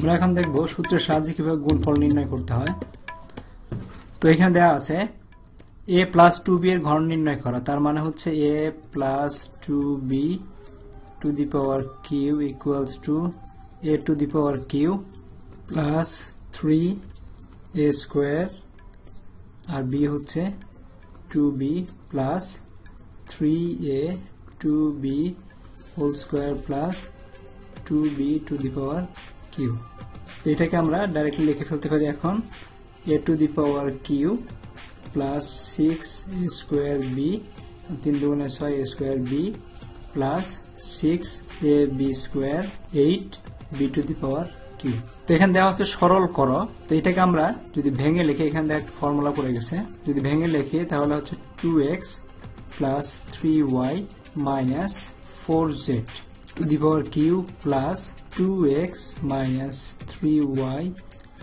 আমরা এখন দেখব সূত্রের সাহায্যে কীভাবে গুণফল নির্ণয় করতে হয়। তো এখানে দেওয়া আছে এ প্লাস টু বি এর ঘন নির্ণয় করা। তার মানে হচ্ছে a plus two b to the power q equals to a to the power q plus three a square R B হচ্ছে two b plus three a two b whole square plus two b to the power q. এটাকে আমরা directly লিখে ফেলতে পারি এখন a to the power q plus six square b তিন দুগুণে ছয় square b plus six a b square eight b to the power q তো এখানে দেওয়া হচ্ছে সরল করো। তো এটাকে আমরা যদি ভেঙে লিখি, এখানে দেওয়া একটা ফর্মুলা পড়ে গেছে। যদি ভেঙে লিখি, তাহলে হচ্ছে two x plus three y minus four z power q plus two x minus three y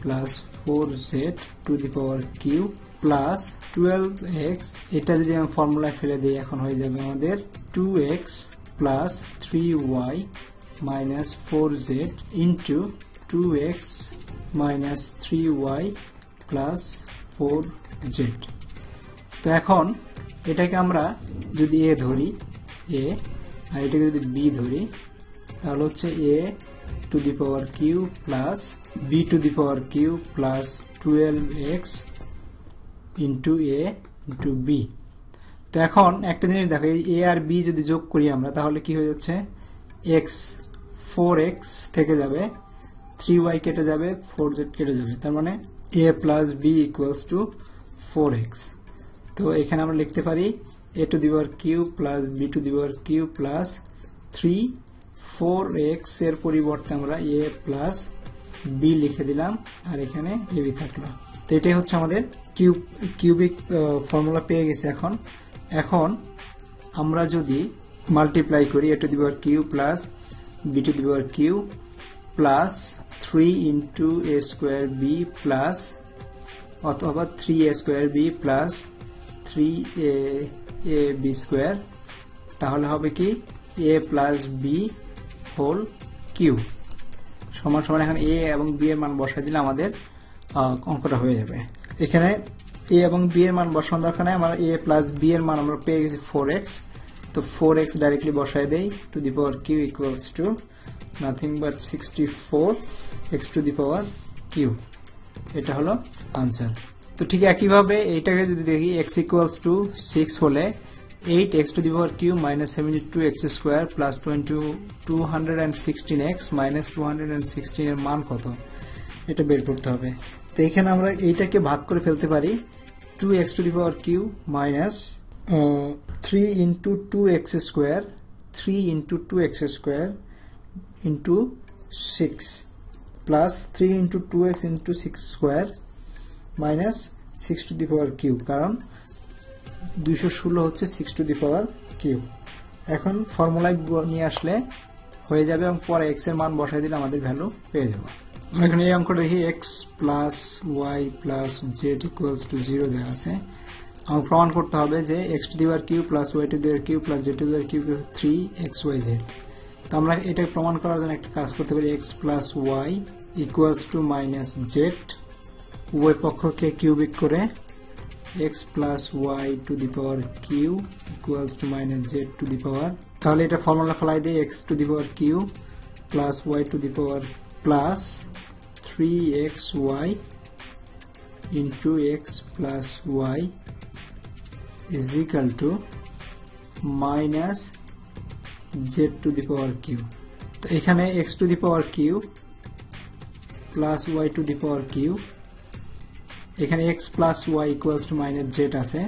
plus four z to power q plus twelve x. এটা যদি আমি ফর্মুলায় ফেলে দিই, এখন হয়ে যাবে আমাদের two x plus three y minus four z into two x minus three y plus four z. তো এখন এটাকে আমরা যদি এ ধরি, এ আর এটাকে যদি বি ধরি, তাহলে হচ্ছে a to the power q plus b to the power q plus twelve x into a into b তো এখন একটা জিনিস দেখো, এই এ আর বি যদি যোগ করি আমরা, তাহলে কি হয়ে যাচ্ছে? এক্স ফোর এক্স থেকে যাবে থ্রি ওয়াই কেটে যাবে ফোর জেড কেটে যাবে। তার মানে a plus b equals to four x তো এখানে আমরা লিখতে পারি a to the power q plus b to the power q plus three four এর পরিবর্তে আমরা এ প্লাস বি লিখে দিলাম, আর এখানে এ বি থাকল। তো এটাই হচ্ছে আমাদের কিউব, কিউবিক ফর্মুলা পেয়ে গেছে এখন। এখন আমরা যদি মাল্টিপ্লাই করি a to the power q plus b to the power q plus three into a square b plus অথবা three a square b plus three a a b square তাহলে হবে কি a plus b whole q সমান সমান এখন এ এবং B এর মান বসাই দিলে আমাদের অঙ্কটা হয়ে যাবে। এখানে এ এবং বি এর মান বসানোর দরকার নেই, আমরা এ প্লাস বি এর মান আমরা পেয়ে গেছি ফোর এক্স তো ফোর এক্স ডাইরেক্টলি বসাই দেই to the power q equals to nothing but sixty four x to the power q এটা হলো আনসার তো ঠিক একইভাবে এইটাকে যদি দেখি এক্স ইকুয়ালস টু সিক্স হলে eight x to the power q minus seventy two x square plus twenty two hundred and sixteen x minus two hundred and sixteen এর মান কত? এটা বের করতে হবে। তো এখানে আমরা এইটাকে ভাগ করে ফেলতে পারি two x to the power q minus three into two x square three into two x square into six plus three into two x into six square minus six to the power q কারণ দুইশো ষোলো হচ্ছে six to the power q এখন ফর্মুলায় নিয়ে আসলে হয়ে যাবে এবং পরে এক্সের মান বসাই দিলে আমাদের ভ্যালু পেয়ে যাব। আমরা এখানে এই অঙ্কটা দেখি x plus y plus z equals to zero দেওয়া আছে। আমাকে প্রমাণ করতে হবে যে x to the power q plus y to the power q plus z to the power q three x y z তো আমরা এটা প্রমাণ করার জন্য একটা কাজ করতে পারি x plus y equals to minus z উভয় পক্ষকে কিউবিক করে x plus y to the power q equals to minus z to the power তাহলে এটা ফর্মুলা ফেলাই দিই x to the power q plus y to the power plus three x y into x plus y is equal to minus z to the power q. তো এখানে x to the power q plus y to the power q এখানে x plus y equals to minus z আছে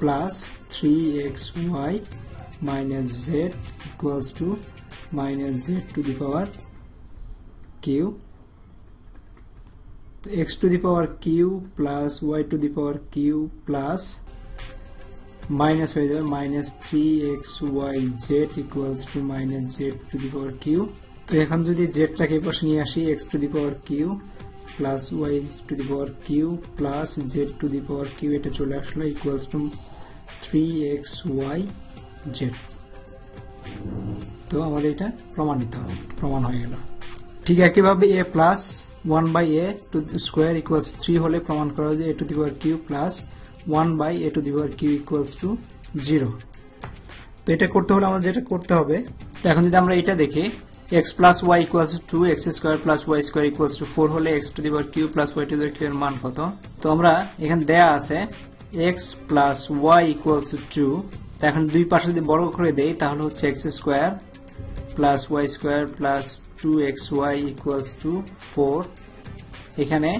plus three x y minus z equals to minus z to the power q x to the power q plus y to the power q plus minus হয়ে যাবে minus three x y z equals to minus z to the power q তো এখন যদি জেডটাকে এপাশে নিয়ে আসি x to the power q plus y to the power q plus z to the power q এটা চলে আসলো equals to three x y z তো আমাদের এটা প্রমাণিত প্রমাণ হয়ে গেল। ঠিক একইভাবে a plus one by a to square equals three হলে প্রমাণ করা যে a to the power q plus one by a to the power q equals to zero তো এটা করতে হলে আমাদের যেটা করতে হবে, তো এখন যদি আমরা এটা দেখি x plus y equals to x square plus y square equals to four হলে x to the power q plus y to the q এর মান কত? তো আমরা এখানে দেয়া আছে x plus y equals to তো এখন দুই পাশে যদি বর্গ করে দেই, তাহলে হচ্ছে x square plus y square plus two x y equals to four এখানে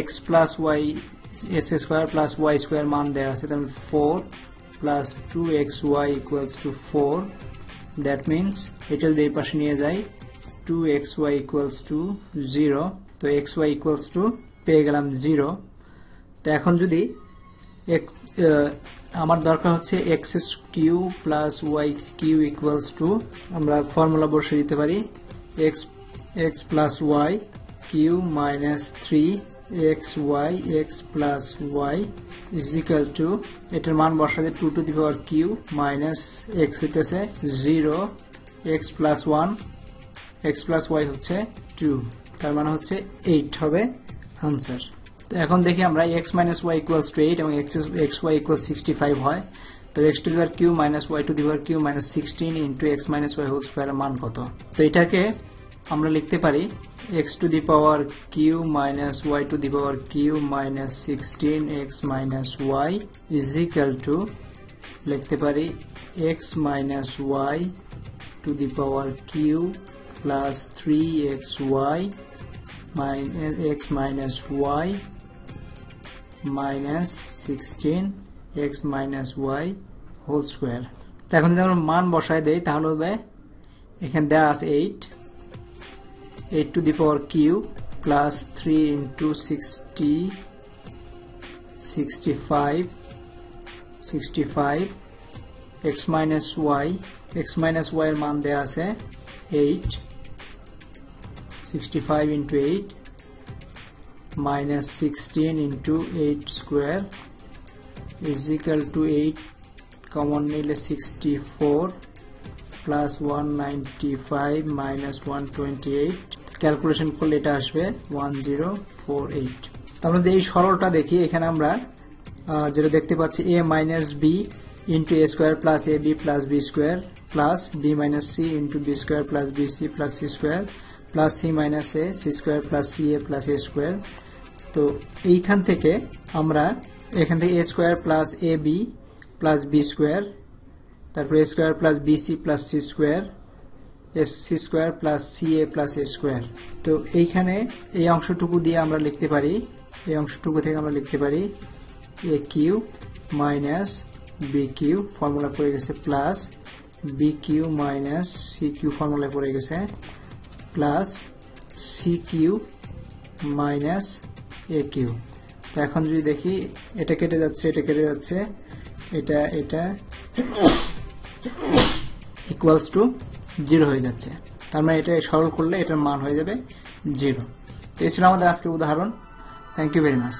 x plus y s square plus y square মান দেওয়া আছে, তাহলে four plus two x y equals to four that means এটা যদি পাশে নিয়ে যাই। Two x y equals to zero তো এক্স ওয়াই ইকুয়ালস টু পেয়ে গেলাম জিরো তো এখন যদি এক- আমার দরকার হচ্ছে x q plus y q equals to আমরা ফর্মুলা বসে দিতে পারি। X x plus y q minus three x y x plus y is equal to এটার মান বসাতে two to the power q minus x হইতেছে zero x plus one x plus y হচ্ছে two তার মানে হচ্ছে এইট হবে answer তো এখন দেখি আমরা x minus y equals to eight এবং x x y equal sixty five হয়। তো x to the power q minus y to the power q minus sixteen into x minus y whole স্কোয়ারের মান কত? তো এটাকে আমরা লিখতে পারি x to the power q minus y to the power q minus sixteen x minus y is equal to লিখতে পারি x minus y to the power q plus three x y minus x minus y minus 16 x minus y whole square এখন যদি আমরা মান বসায় দেই, তাহলে হবে, এখানে দেওয়া আছে eight eight to the power q plus three into sixty sixty five sixty five x minus y x minus y এর মান দেওয়া আছে eight 65 into 8 minus 16 into 8 square, is equal to 8 common নিলে 64 plus 195 minus 128 ক্যালকুলেশন করলে এটা আসবে 1048 তারপরে যদি এই সরলটা দেখি, এখানে আমরা যেটা দেখতে পাচ্ছি a minus b into a square plus a b plus b square plus b minus c into b square plus b c plus c square plus c minus a c square plus c a plus a square তো এইখান থেকে আমরা এখান থেকে a square plus a b plus b square তারপরে a square plus b c plus c square s c square plus c a plus a square তো এইখানে এই অংশটুকু দিয়ে আমরা লিখতে পারি, এই অংশটুকু থেকে আমরা লিখতে পারি a q minus b q formula পড়ে গেছে plus b q minus c q ফর্মুলায় পড়ে গেছে plus c q minus a q তো এখন যদি দেখি, এটা কেটে যাচ্ছে, এটা কেটে যাচ্ছে, এটা এটা ইকুয়ালস টু জিরো হয়ে যাচ্ছে। তার মানে এটা সরল করলে এটার মান হয়ে যাবে জিরো। তো এই ছিল আমাদের আজকের উদাহরণ। Thank you very much